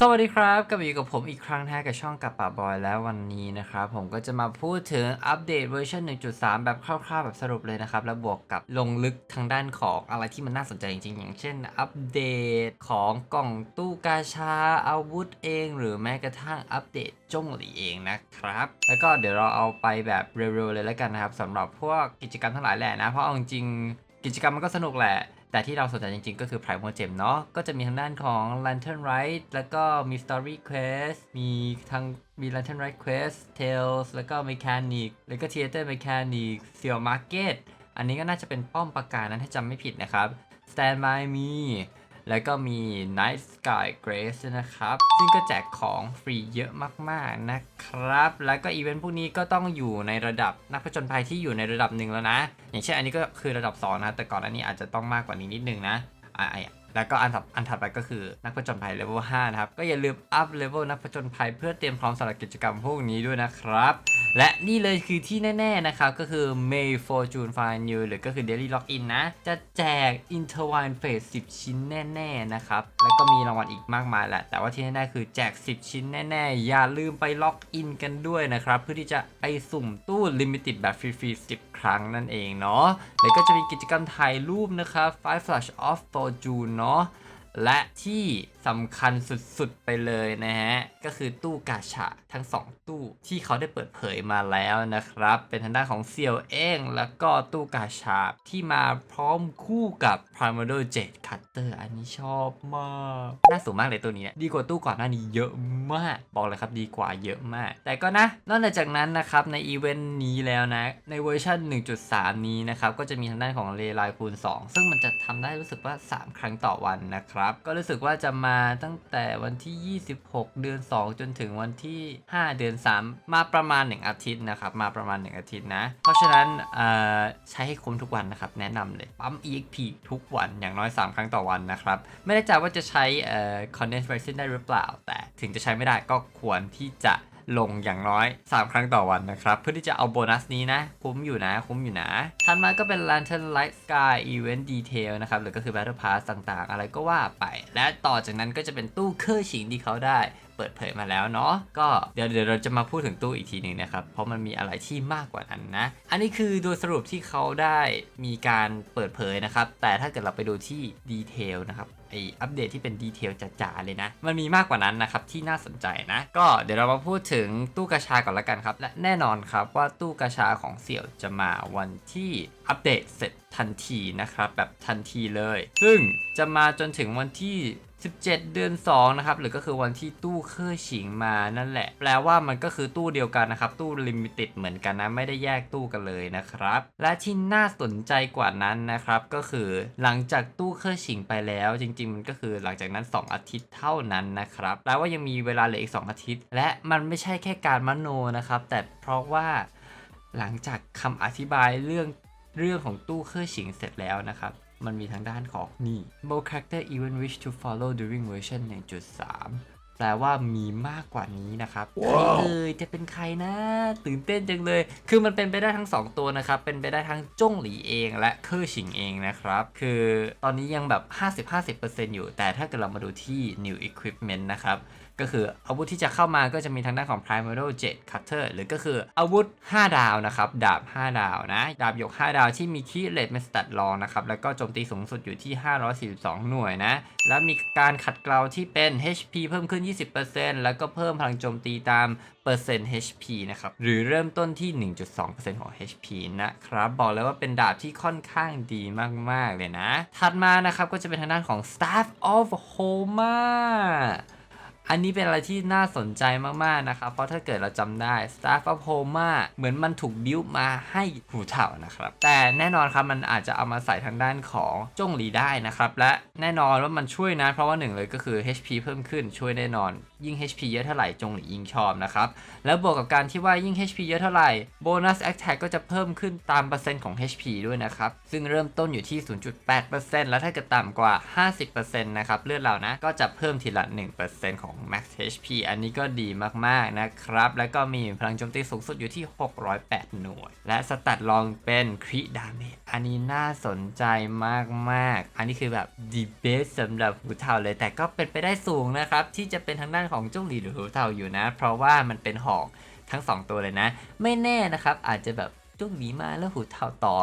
สวัสดีครับกลับมาอยู่กับผมอีกครั้งนะกับช่องกับป่าบอยแล้ววันนี้นะครับผมก็จะมาพูดถึงอัปเดตเวอร์ชัน1.3 แบบคร่าวๆแบบสรุปเลยนะครับ แล้วบวกกับลงลึกทางด้านของอะไรที่มันน่าสนใจจริงๆ อย่างเช่น อัปเดตของกล่องตู้กาชาอาวุธเอง หรือแม้กระทั่งอัปเดตจงหลีเองนะครับ แล้วก็เดี๋ยวเราเอาไปแบบเร็วๆเลยแล้วกันนะครับสำหรับพวกกิจกรรมทั้งหลายแหละนะเพราะเอาจริงๆกิจกรรมมันก็สนุกแหละ แต่ที่เราสนใจจริงๆ ก็คือ Primal Gem เนาะก็จะมีทางด้านของ Lantern Rite แล้วก็มี Story Quest มีทั้งมี Lantern Rite Quest Tales แล้วก็ Mechanic แล้วก็ Theater Mechanic Seal Market อันนี้ก็น่าจะเป็นป้อมปราการนั้นถ้าจำไม่ผิดนะครับ Stand By Me แล้วก็มี Night Sky Grace นะครับ ซึ่งก็แจกของฟรีเยอะมากๆนะครับ แล้วก็อีเวนต์พวกนี้ก็ต้องอยู่ในระดับนักผจญภัยที่อยู่ในระดับหนึ่งแล้วนะ อย่างเช่นอันนี้ก็คือระดับ2นะ แต่ก่อนอันนี้อาจจะต้องมากกว่านี้นิดนึงนะไอ แล้วก็อันถัดอันถัดไปก็คือนักผจญภัยเลเวล5นะครับ ก็อย่าลืมอัพเลเวลนักผจญภัยเพื่อเตรียมพร้อมสำหรับกิจกรรมพวกนี้ด้วยนะครับ และนี่เลยคือที่แน่ๆนะครับ ก็คือ May Fortune Find New หรือก็คือ Daily Login นะ จะแจก Interwine Phase 10 ชิ้นแน่ๆนะครับ แล้วก็มีรางวัลอีกมากมายแหละ แต่ว่าที่แน่ๆคือแจก 10 ชิ้นแน่ๆ อย่าลืมไปล็อกอินกันด้วยนะครับ เพื่อที่จะไปสุ่มตู้ Limited แบบฟรีๆ10 ครั้งนั่นเองเนาะ แล้วก็จะมีกิจกรรมถ่ายรูปนะครับ Five Flash of Fortune เนาะ哦。 และที่สำคัญสุดๆไปเลยนะฮะ ก็คือตู้กาชาทั้ง 2 ตู้ที่เขาได้เปิดเผยมาแล้วนะครับ เป็นทางด้านของเซียวเองแล้วก็ตู้กาชาที่มาพร้อมคู่กับ Primordial Jet Cutter อันนี้ชอบมาก น่าสูงมากเลยตัวนี้ ดีกว่าตู้ก่อนหน้านี้เยอะมาก บอกเลยครับดีกว่าเยอะมาก แต่ก็นะ นอกจากนั้นนะครับในอีเวนต์นี้แล้วนะ ในเวอร์ชัน1.3 นี้นะครับก็จะมีทางด้านของเลไลคูณ 2 ซึ่งมันจะทำได้รู้สึกว่า 3 ครั้งต่อวันนะครับก็รู้สึกว่าจะมาตั้งแต่วันที่ 26 เดือน 2 จนถึงวันที่ 5 เดือน 3 มาประมาณ 1 อาทิตย์นะครับ มาประมาณ 1 อาทิตย์นะ เพราะฉะนั้นใช้ให้คุ้มทุกวันนะครับ แนะนำเลย ปั๊ม EXP ทุกวันอย่างน้อย 3 ครั้งต่อวันนะครับ ไม่แน่ใจว่าจะใช้ Condensed Resin ได้หรือเปล่า แต่ถึงจะใช้ไม่ได้ก็ควรที่จะ ลงอย่างน้อย 3 ครั้งต่อวันนะครับ เพื่อที่จะเอาโบนัสนี้นะ คุ้มอยู่นะ คุ้มอยู่นะถัดมาก็เป็น Lantern Light Sky Event Detail นะครับหรือก็คือ Battle Pass ต่างๆ อะไรก็ว่าไป และต่อจากนั้นก็จะเป็นตู้เครื่องชิงที่เขาได้ เปิดเผยมาแล้วเนาะก็เดี๋ยวเดี๋ยวเราจะมาพูดถึงตู้อีกทีหนึ่งนะครับ เพราะมันมีอะไรที่มากกว่านั้นนะ อันนี้คือโดยสรุปที่เขาได้มีการเปิดเผยนะครับ แต่ถ้าเกิดเราไปดูที่ดีเทลนะครับไออัปเดตที่เป็นดีเทลจ๋าๆเลยนะ มันมีมากกว่านั้นนะครับที่น่าสนใจนะ ก็เดี๋ยวเรามาพูดถึงตู้กาชาก่อนละกันครับ และแน่นอนครับว่าตู้กาชาของเสี่ยวจะมาวันที่อัปเดตเสร็จทันทีนะครับ แบบทันทีเลย ซึ่งจะมาจนถึงวันที่ 17 เดือน 2 นะครับ หรือก็คือวันที่ตู้เครื่องฉิงมานั่นแหละ แปลว่ามันก็คือตู้เดียวกันนะครับ ตู้ลิมิเต็ดเหมือนกันนะ ไม่ได้แยกตู้กันเลยนะครับ และที่น่าสนใจกว่านั้นนะครับ ก็คือหลังจากตู้เครื่องฉิงไปแล้ว จริง ๆ มันก็คือหลังจากนั้น 2 อาทิตย์เท่านั้นนะครับ แปลว่ายังมีเวลาเหลืออีก 2 อาทิตย์ และมันไม่ใช่แค่การมโนนะครับ แต่เพราะว่าหลังจากคำอธิบายเรื่องเรื่องของตู้เครื่องฉิงเสร็จแล้วนะครับ มันมีทางด้านของนี่ More character even wish to follow during version 1.3 แปลว่ามีมากกว่านี้นะครับใครเอ่ยจะเป็นใครนะ ตื่นเต้นจังเลย คือมันเป็นไปได้ทั้ง 2 ตัวนะครับ เป็นไปได้ทั้งจ้งหลีเองและเคอร์ชิงเองนะครับ คือตอนนี้ยังแบบ 50-50%อยู่ แต่ถ้าเกิดเรามาดูที่ new equipment นะครับ ก็คืออาวุธที่จะเข้ามาก็จะมีทางด้านของ Primordial Jet Cutter หรือก็คืออาวุธ 5 ดาวนะครับดาบ 5 ดาวนะ ดาบหยก 5 ดาวที่มีคีเลทเป็นสแตทรองนะครับ แล้วก็โจมตีสูงสุดอยู่ที่ 542 หน่วยนะ แล้วมีการขัดเกลาที่เป็น HP เพิ่มขึ้น 20%แล้วก็เพิ่มพลังโจมตีตามเปอร์เซ็นต์ HP นะครับ หรือเริ่มต้นที่ 1.2%ของ HP นะครับ บอกเลยว่าเป็นดาบที่ค่อนข้างดีมาก ๆ เลยนะ ถัดมานะครับก็จะเป็นทางด้านของ Staff of Homa อันนี้เป็นอะไรที่น่าสนใจมากๆนะครับ เพราะถ้าเกิดเราจำได้ s t a r f of Homa เหมือนมันถูกบิ้วมาให้หูเถ่านะครับ แต่แน่นอนครับมันอาจจะเอามาใส่ทางด้านของจ้งหลีได้นะครับ และแน่นอนว่ามันช่วยนะ เพราะว่าหนึ่งเลยก็คือ HP เพิ่มขึ้นช่วยแน่นอนยิ่ง HP เยอะเท่าไหร่จงหลียิ่งชอบนะครับ แล้วบวกกับการที่ว่ายิ่ง HP เยอะเท่าไหร่โบนัส Attack ก็จะเพิ่มขึ้นตามเปอร์เซ็นต์ของ HP ด้วยนะครับ ซึ่งเริ่มต้นอยู่ที่ 0.8%แล้วถ้าเกิดต่ำกว่า 50%นะครับเลือดเรานะก็จะเพิ่มทีละ 1%ของ Max HP อันนี้ก็ดีมากๆนะครับ แล้วก็มีพลังโจมตีสูงสุดอยู่ที่ 608 หน่วย และสแตทรองเป็นคริดาเมจอันนี้น่าสนใจมากๆ อันนี้คือแบบดีเบสสำหรับหูเทาเลยแต่ก็เป็นไปได้สูงนะครับที่จะเป็นทางด้านของจุ้งหลีหรือหูเทาอยู่นะ เพราะว่ามันเป็นหอกทั้ง 2 ตัวเลยนะ ไม่แน่นะครับ อาจจะแบบจุ้งหลีมาแล้วหูเทาต่อ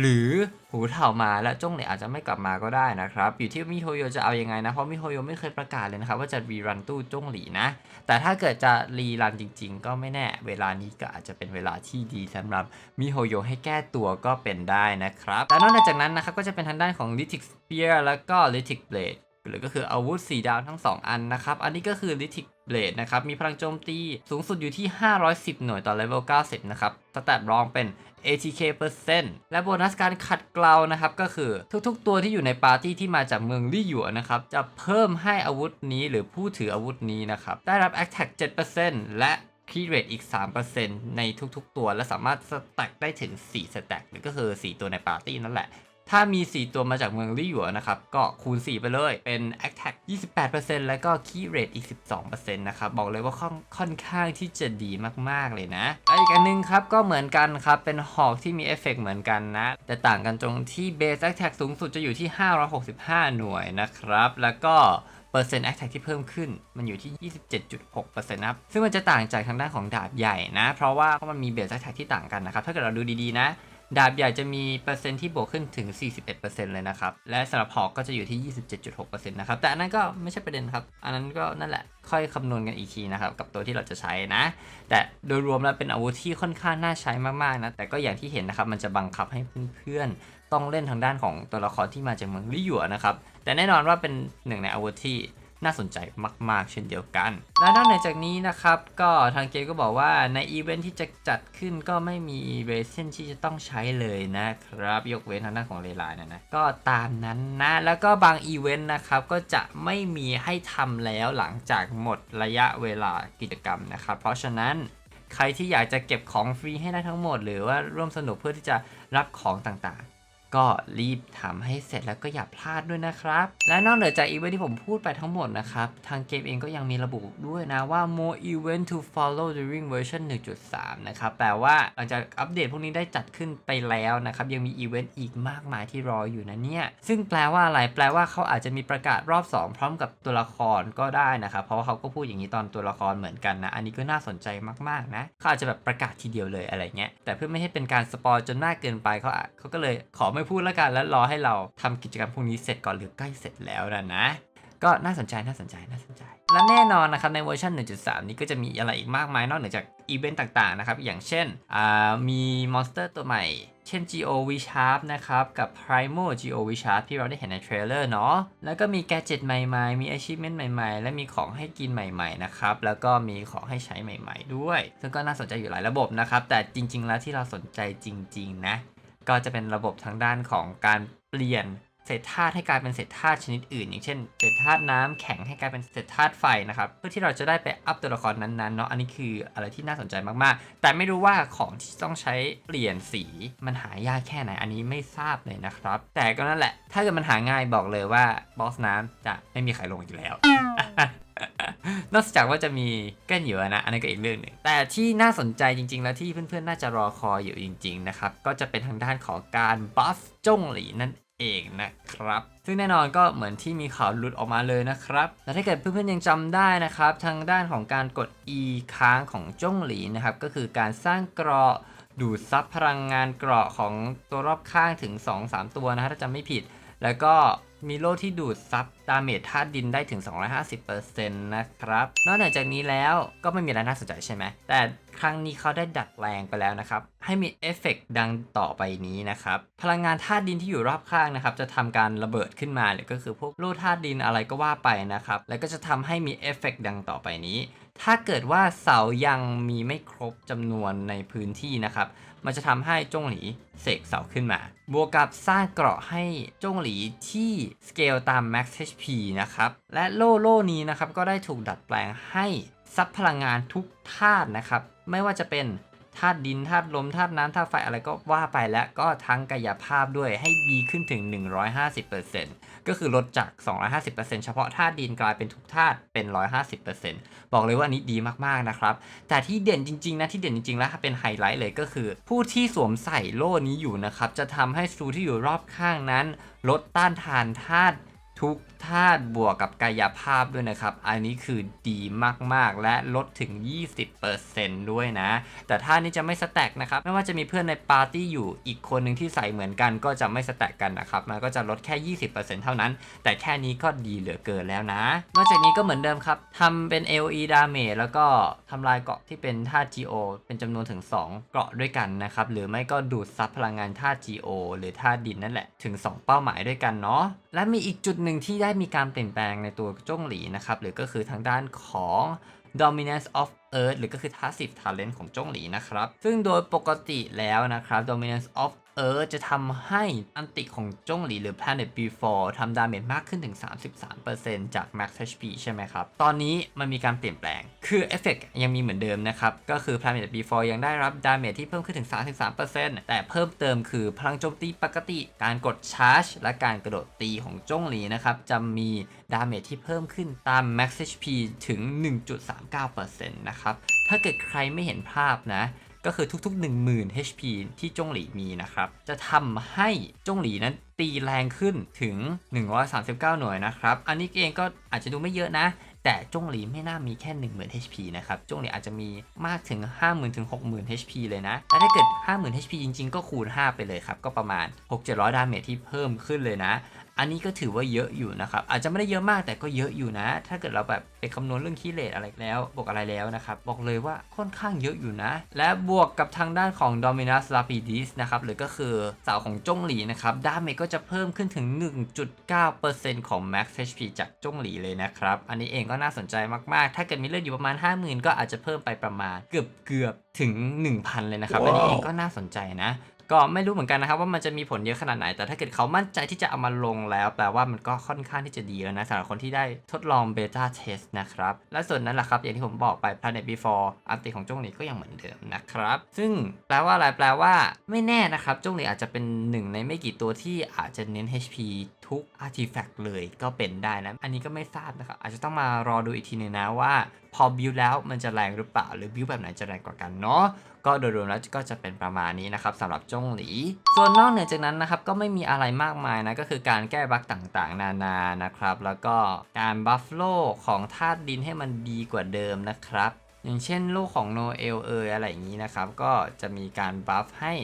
หรือหูเทามาแล้วจ้งเหลยอาจจะไม่กลับมาก็ได้นะครับ อยู่ที่มิโฮโยจะเอายังไงนะ เพราะมิโฮโยไม่เคยประกาศเลยนะครับ ว่าจะรีรันตู้จ้งหลีนะ แต่ถ้าเกิดจะรีรันจริง ๆ ก็ไม่แน่ เวลานี้ก็อาจจะเป็นเวลาที่ดีสำหรับมิโฮโยให้แก้ตัวก็เป็นได้นะครับแต่นอกจากนั้นนะครับก็จะเป็นทางด้านของ l i t i c Spear แล้วก็ l i t i c Blade หรือก็คืออาวุธ 4 ดาวทั้ง 2 อันนะครับ อันนี้ก็คือ l i t i c Blade นะครับ มีพลังโจมตีสูงสุดอยู่ที่ 510 หน่วยต่อเลเวล 90 นะครับ สแตทรองเป็น ATK เปอร์เซ็นต์และโบนัสการขัดเกลานะครับ ก็คือทุกๆตัวที่อยู่ในปาร์ตี้ที่มาจากเมืองลี่หยวนนะครับ จะเพิ่มให้อาวุธนี้หรือผู้ถืออาวุธนี้นะครับ ได้รับ Attack 7%และคีเรตอีก 3%ในทุกๆ ตัว และสามารถสแต็กได้ถึง 4 สแต็กหรือก็คือ 4 ตัวในปาร์ตี้นั่นแหละ ถ้ามี 4 ตัวมาจากเมืองลี่หยวนนะครับ ก็คูณ 4 ไปเลย เป็น Attack 28%แล้วก็ Key Rate อีก 12%นะครับ บอกเลยว่าค่อนค่อนข้างที่จะดีมากๆเลยนะและอีกอันนึงครับ ก็เหมือนกันครับ เป็นหอกที่มีเอฟเฟกต์เหมือนกันนะ แต่ต่างกันตรงที่ Base Attack สูงสุดจะอยู่ที่ 565 หน่วยนะครับ แล้วก็เปอร์เซ็นต์ Attack ที่เพิ่มขึ้นมันอยู่ที่ 27.6%นะครับ ซึ่งมันจะต่างจากทางด้านของดาบใหญ่นะ เพราะว่ามันมี Base Attack ที่ต่างกันนะครับ ถ้าเกิดเราดูดีๆนะ ดาบใหญ่จะมีเปอร์เซ็นต์ที่บวกขึ้นถึง 41%เลยนะครับ และสำหรับหอกก็จะอยู่ที่ 27.6%นะครับ แต่อันนั้นก็ไม่ใช่ประเด็นครับ อันนั้นก็นั่นแหละ ค่อยคำนวณกันอีกทีนะครับ กับตัวที่เราจะใช้นะ แต่โดยรวมแล้วเป็นอาวุธที่ค่อนข้างน่าใช้มากๆนะ แต่ก็อย่างที่เห็นนะครับ มันจะบังคับให้เพื่อนๆ ต้องเล่นทางด้านของตัวละครที่มาจากเมืองลี่หยวนนะครับ แต่แน่นอนว่าเป็นหนึ่งในอาวุธที่ น่าสนใจมาก ๆ เช่นเดียวกัน และนอกจากนี้นะครับ ก็ทางเกมก็บอกว่าในอีเวนท์ที่จะจัดขึ้นก็ไม่มีเรเซนที่จะต้องใช้เลยนะครับ ยกเว้นทางด้านของเลไลน์นะนะก็ตามนั้นนะ แล้วก็บางอีเวนต์นะครับ ก็จะไม่มีให้ทำแล้วหลังจากหมดระยะเวลากิจกรรมนะครับ เพราะฉะนั้นใครที่อยากจะเก็บของฟรีให้ได้ทั้งหมด หรือว่าร่วมสนุกเพื่อที่จะรับของต่าง ก็รีบทำให้เสร็จแล้วก็อย่าพลาดด้วยนะครับ และนอกเหนือจากอีเวนท์ที่ผมพูดไปทั้งหมดนะครับ ทางเกมเองก็ยังมีระบุด้วยนะว่า more event to follow during version 1.3 นะครับ แปลว่าหลังจากอัปเดตพวกนี้ได้จัดขึ้นไปแล้วนะครับ ยังมีอีเวนต์อีกมากมายที่รออยู่นะเนี่ย ซึ่งแปลว่าอะไร แปลว่าเขาอาจจะมีประกาศรอบ 2 พร้อมกับตัวละครก็ได้นะครับ เพราะว่าเขาก็พูดอย่างนี้ตอนตัวละครเหมือนกันนะ อันนี้ก็น่าสนใจมากๆนะเขาอาจจะแบบประกาศทีเดียวเลยอะไรเงี้ย แต่เพื่อไม่ให้เป็นการสปอยจนมากเกินไปเขาเขาก็เลยขอไไม่พูดแล้วกันแล้วรอให้เราทำกิจกรรมพวกนี้เสร็จก่อนหรือใกล้เสร็จแล้วนะนะ ก็น่าสนใจน่าสนใจน่าสนใจ และแน่นอนนะครับในเวอร์ชัน1.3 นี้ก็จะมีอะไรอีกมากมายนอกเหนือจากอีเวนต์ต่างๆนะครับอย่างเช่นมีมอนสเตอร์ตัวใหม่เช่น Geo V Sharp นะครับ กับ Primo Geo V Sharp ที่เราได้เห็นในเทรลเลอร์เนาะ แล้วก็มีแกจิตใหม่ๆ มี Achievement ใหม่ๆ และมีของให้กินใหม่ๆ นะครับ แล้วก็มีของให้ใช้ใหม่ๆ ด้วย ซึ่งก็น่าสนใจอยู่หลายระบบนะครับ แต่จริงๆ แล้วที่เราสนใจจริง ๆ นะ ก็จะเป็นระบบทางด้านของการเปลี่ยนเศษธาตุให้กลายเป็นเศษธาตุชนิดอื่น อย่างเช่นเศษธาตุน้ำแข็งให้กลายเป็นเศษธาตุไฟนะครับเพื่อที่เราจะได้ไปอัพตัวละครนั้นๆเนาะอันนี้คืออะไรที่น่าสนใจมากๆ แต่ไม่รู้ว่าของที่ต้องใช้เปลี่ยนสีมันหายากแค่ไหนอันนี้ไม่ทราบเลยนะครับ แต่ก็นั่นแหละถ้าเกิดมันหาง่ายบอกเลยว่าบอสน้ำจะไม่มีใครลงอีกแล้ว นอกจากว่าจะมีแก้นเหยื่อนะอันนั้นก็อีกเรื่องหนึ่งแต่ที่น่าสนใจจริง ๆ แล้วที่เพื่อนๆน่าจะรอคอยอยู่จริง ๆ นะครับ ก็จะเป็นทางด้านของการบัฟจงหลีนั่นเองนะครับ ซึ่งแน่นอนก็เหมือนที่มีข่าวหลุดออกมาเลยนะครับแต่ถ้าเกิดเพื่อนๆยังจำได้นะครับ ทางด้านของการกด E ค้างของจงหลีนะครับ ก็คือการสร้างเกราะดูดซับพลังงานเกราะของตัวรอบข้างถึง 2-3 ตัวนะฮะถ้าจำไม่ผิด แล้วก็มีโล่ที่ดูดซับ ดาเมจธาตุดินได้ถึง 250%นะครับ นอกจากนี้แล้วก็ไม่มีอะไรน่าสนใจใช่ไหม แต่ครั้งนี้เขาได้ดัดแปลงไปแล้วนะครับ ให้มีเอฟเฟกต์ดังต่อไปนี้นะครับ พลังงานธาตุดินที่อยู่รอบข้างนะครับ จะทำการระเบิดขึ้นมาหรือก็คือพวกโล่ธาตุดินอะไรก็ว่าไปนะครับ แล้วก็จะทำให้มีเอฟเฟกต์ดังต่อไปนี้ ถ้าเกิดว่าเสายังมีไม่ครบจำนวนในพื้นที่นะครับ มันจะทำให้จงหลีเสกเสาขึ้นมา บวกกับสร้างเกราะให้จงหลีที่สเกลตาม max HP นะครับ และโล่โล่นี้นะครับก็ได้ถูกดัดแปลงให้ซับพลังงานทุกธาตุนะครับ ไม่ว่าจะเป็นธาตุดินธาตุลมธาตุน้ำธาตุไฟอะไรก็ว่าไปแล้วก็ทั้งกายภาพด้วยให้ดีขึ้นถึง 150%ก็คือลดจาก 250%เฉพาะธาตุดินกลายเป็นทุกธาตุเป็น 150%บอกเลยว่าอันนี้ดีมากๆนะครับ แต่ที่เด่นจริงๆนะที่เด่นจริงๆ แล้วเป็นไฮไลท์เลยก็คือ ผู้ที่สวมใส่โล่นี้อยู่นะครับ จะทำให้สูที่อยู่รอบข้างนั้น ลดต้านทานธาตุ ทุกธาตุบวกกับกายภาพด้วยนะครับ อันนี้คือดีมากๆ และลดถึง 20%ด้วยนะ แต่ท่านี้จะไม่สแต็กนะครับ ไม่ว่าจะมีเพื่อนในปาร์ตี้อยู่อีกคนหนึ่งที่ใส่เหมือนกันก็จะไม่สแต็กกันนะครับ มันก็จะลดแค่ 20%เท่านั้น แต่แค่นี้ก็ดีเหลือเกินแล้วนะ นอกจากนี้ก็เหมือนเดิมครับทำเป็น AOE damage แล้วก็ทำลายเกาะที่เป็นธาตุ GO เป็นจำนวนถึง 2 เกาะด้วยกันนะครับ หรือไม่ก็ดูดซับพลังงานธาตุ GO หรือธาตุดินนั่นแหละ ถึง 2 เป้าหมายด้วยกันเนาะและมีอีกจุดหนึ่งที่ได้มีการเปลี่ยนแปลงในตัวจ้งหลีนะครับ หรือก็คือทางด้านของ Dominance of Earth หรือก็คือ Passive Talent ของจ้งหลีนะครับ ซึ่งโดยปกติแล้วนะครับ Dominance of Earth จะทำให้อันติของจ้งหลีหรือ Planet Before ทำดาเมจมากขึ้นถึง 33%จาก Max HP ใช่ไหมครับ ตอนนี้มันมีการเปลี่ยนแปลง คือเอฟเฟกยังมีเหมือนเดิมนะครับ ก็คือ Planet Before ยังได้รับดาเมจที่เพิ่มขึ้นถึง 33%แต่เพิ่มเติมคือพลังโจมตีปกติ การกดชาร์จ และการกระโดดตีของจ้งหลีนะครับ จะมีดาเมจที่เพิ่มขึ้นตาม Max HP ถึง 1.39%นะครับ ถ้าเกิดใครไม่เห็นภาพนะ ก็คือทุกๆ 10,000 HP ที่จ้งหลีมีนะครับ จะทำให้จ้งหลีนั้นตีแรงขึ้นถึง 139 หน่วยนะครับ อันนี้เองก็อาจจะดูไม่เยอะนะ แต่จ้งหลีไม่น่ามีแค่ 10,000 HP นะครับจ้งหลีอาจจะมีมากถึง 50,000ถึง60,000 HP เลยนะแต่ถ้าเกิด 50,000 HP จริงๆ ก็คูณ 5 ไปเลยครับ ก็ประมาณ 6-700 ดาเมจที่เพิ่มขึ้นเลยนะ อันนี้ก็ถือว่าเยอะอยู่นะครับ อาจจะไม่ได้เยอะมากแต่ก็เยอะอยู่นะ ถ้าเกิดเราแบบไปคำนวณเรื่องคีเลตอะไรแล้วบวกอะไรแล้วนะครับ บอกเลยว่าค่อนข้างเยอะอยู่นะ และบวกกับทางด้านของ Dominus Lapidis นะครับ หรือก็คือเสาของจ้งหลีนะครับดาเมจก็จะเพิ่มขึ้นถึง 1.9%ของ Max HP จากจ้งหลีเลยนะครับ อันนี้เองก็น่าสนใจมาก ๆ ถ้าเกิดมีเลือดอยู่ประมาณ 50,000 ก็อาจจะเพิ่มไปประมาณเกือบเกือบๆถึง 1,000 เลยนะครับอันนี้เองก็น่าสนใจนะ ก็ไม่รู้เหมือนกันนะครับว่ามันจะมีผลเยอะขนาดไหน แต่ถ้าเกิดเขามั่นใจที่จะเอามาลงแล้ว แปลว่ามันก็ค่อนข้างที่จะดีแล้วนะสำหรับคนที่ได้ทดลองเบต้าเทสนะครับ และส่วนนั้นแหละครับ อย่างที่ผมบอกไป Planet Before อันติของจงหลีก็ยังเหมือนเดิมนะครับ ซึ่งแปลว่าอะไรแปลว่าไม่แน่นะครับจงหลีอาจจะเป็นหนึ่งในไม่กี่ตัวที่อาจจะเน้น HP ทุก artifact เลยก็เป็นได้นะ อันนี้ก็ไม่ทราบนะครับ อาจจะต้องมารอดูอีกทีหนึงนะว่า พอบิวแล้วมันจะแรงหรือเปล่า หรือบิวแบบไหนจะแรงกว่ากันเนาะ ก็โดยรวมแล้วก็จะเป็นประมาณนี้นะครับสำหรับจงหลี ส่วนนอกเหนือจากนั้นนะครับก็ไม่มีอะไรมากมายนะก็คือการแก้บั๊กต่างๆ นานานะครับ แล้วก็การบัฟโลของธาตุดินให้มันดีกว่าเดิมนะครับอย่างเช่นโลกของโนเอลเอยอะไรอย่างนี้นะครับ ก็จะมีการบัฟให้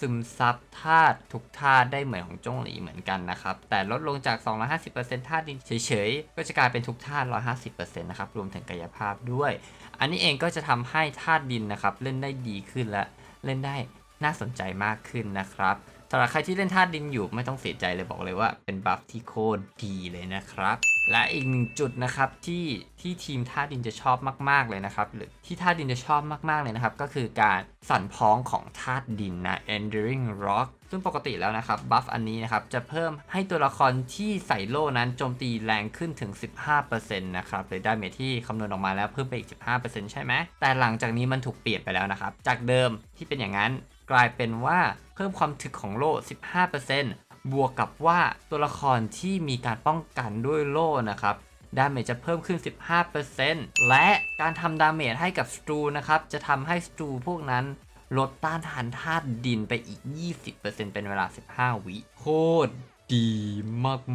ซึมซับธาตุทุกธาตุได้เหมือนของจงหลีเหมือนกันนะครับ แต่ลดลงจาก 250%ธาตุดินเฉยๆ ก็จะกลายเป็นทุกธาตุ 150%นะครับ รวมถึงกายภาพด้วย อันนี้เองก็จะทำให้ธาตุดินนะครับ เล่นได้ดีขึ้นและเล่นได้น่าสนใจมากขึ้นนะครับำหรับใครที่เล่นธาตุดินอยู่ไม่ต้องเสียใจเลยบอกเลยว่าเป็นบัฟที่โคตรดีเลยนะครับ และอีกหนึ่งจุดนะครับที่ที่ทีมธาตุดินจะชอบมาก ๆเลยนะครับหรือที่ธาตุดินจะชอบมากๆเลยนะครับ ก็คือการสั่นพ้องของธาตุดินนะ Enduring Rock ซึ่งปกติแล้วนะครับบัฟอันนี้นะครับจะเพิ่มให้ตัวละครที่ใส่โล่นั้นโจมตีแรงขึ้นถึง 15%นะครับหรือดาเมจที่คำนวณออกมาแล้วเพิ่มไปอีก 15%ใช่ไหมแต่หลังจากนี้มันถูกเปลี่ยนไปแล้วนะครับจากเดิมที่เป็นอย่างนั้น กลายเป็นว่าเพิ่มความถึกของโล่ 15%บวกกับว่าตัวละครที่มีการป้องกันด้วยโล่นะครับดาเมจจะเพิ่มขึ้น 15%และการทำดาเมจให้กับสตูนะครับ จะทำให้สตูพวกนั้นลดต้านทานธาตุดินไปอีก 20%เป็นเวลา 15 วิโคตรดี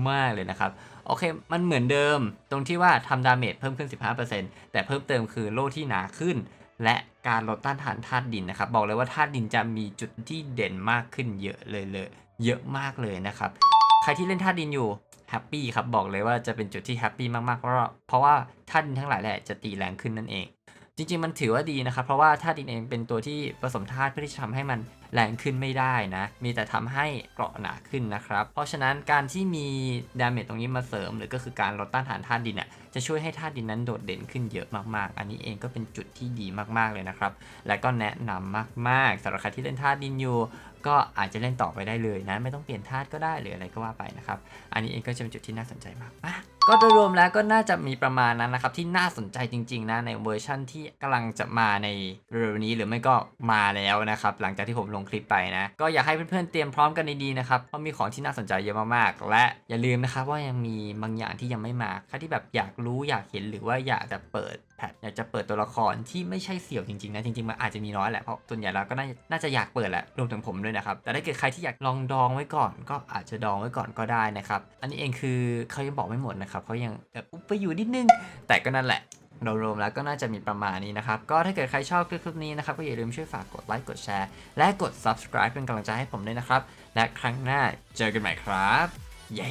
มาก ๆ เลยนะครับ โอเค มันเหมือนเดิม ตรงที่ว่าทำดาเมจเพิ่มขึ้น 15%แต่เพิ่มเติมคือโล่ที่หนาขึ้น และการลดต้านทานธาตุดินนะครับ บอกเลยว่าธาตุดินจะมีจุดที่เด่นมากขึ้นเยอะเลยเลยเยอะมากเลยนะครับ ใครที่เล่นธาตุดินอยู่แฮปปี้ครับบอกเลยว่าจะเป็นจุดที่แฮปปี้มากๆเพราะเพราะว่าธาตุดินทั้งหลายแหละจะตีแรงขึ้นนั่นเอง จริงๆมันถือว่าดีนะครับ เพราะว่าธาตุดินเองเป็นตัวที่ผสมธาตุเพื่อที่จะทำให้มัน แรงขึ้นไม่ได้นะ มีแต่ทำให้เกราะหนาขึ้นนะครับ เพราะฉะนั้นการที่มีดาเมจตรงนี้มาเสริม หรือก็คือการลดต้านทานธาตุดินเนี่ยจะช่วยให้ธาตุดินนั้นโดดเด่นขึ้นเยอะมากๆ อันนี้เองก็เป็นจุดที่ดีมากๆเลยนะครับ และก็แนะนำมากๆสำหรับใครที่เล่นธาตุดินอยู่ก็อาจจะเล่นต่อไปได้เลยนะ ไม่ต้องเปลี่ยนธาตุก็ได้หรืออะไรก็ว่าไปนะครับ อันนี้เองก็จะเป็นจุดที่น่าสนใจมากอะก็โดยรวมแล้วก็น่าจะมีประมาณนั้นนะครับ ที่น่าสนใจจริง ๆ นะในเวอร์ชั่นที่กำลังจะมาในเร็วนี้หรือไม่ก็มาแล้วนะครับ หลังจากที่ผมลงคลิปไปนะ ก็อยากให้เพื่อนๆเตรียมพร้อมกันดีๆนะครับเพราะมีของที่น่าสนใจเยอะมากๆ และอย่าลืมนะครับว่ายังมีบางอย่างที่ยังไม่มาใครที่แบบอยากรู้อยากเห็นหรือว่าอยากจะเปิดแพทอยากจะเปิดตัวละครที่ไม่ใช่เสี่ยวจริงๆนะจริงๆมันอาจจะมีน้อยแหละเพราะส่วนใหญ่แล้วก็น่าน่าจะอยากเปิดแหละรวมถึงผมด้วยนะครับแต่ถ้าเกิดใครที่อยากลองดองไว้ก่อน ก็อาจจะดองไว้ก่อนก็ได้นะครับอันนี้เองคือเขายังบอกไม่หมดนะครับเขายังแบบอุบไปอยู่นิดนึงแต่ก็นั่นแหละ รวมแล้วก็น่าจะมีประมาณนี้นะครับ ก็ถ้าเกิดใครชอบคลิปนี้นะครับ ก็อย่าลืมช่วยฝากกดไลค์กดแชร์ และกด subscribe เป็นกำลังใจให้ผมด้วยนะครับ และครั้งหน้าเจอกันใหม่ครับเย้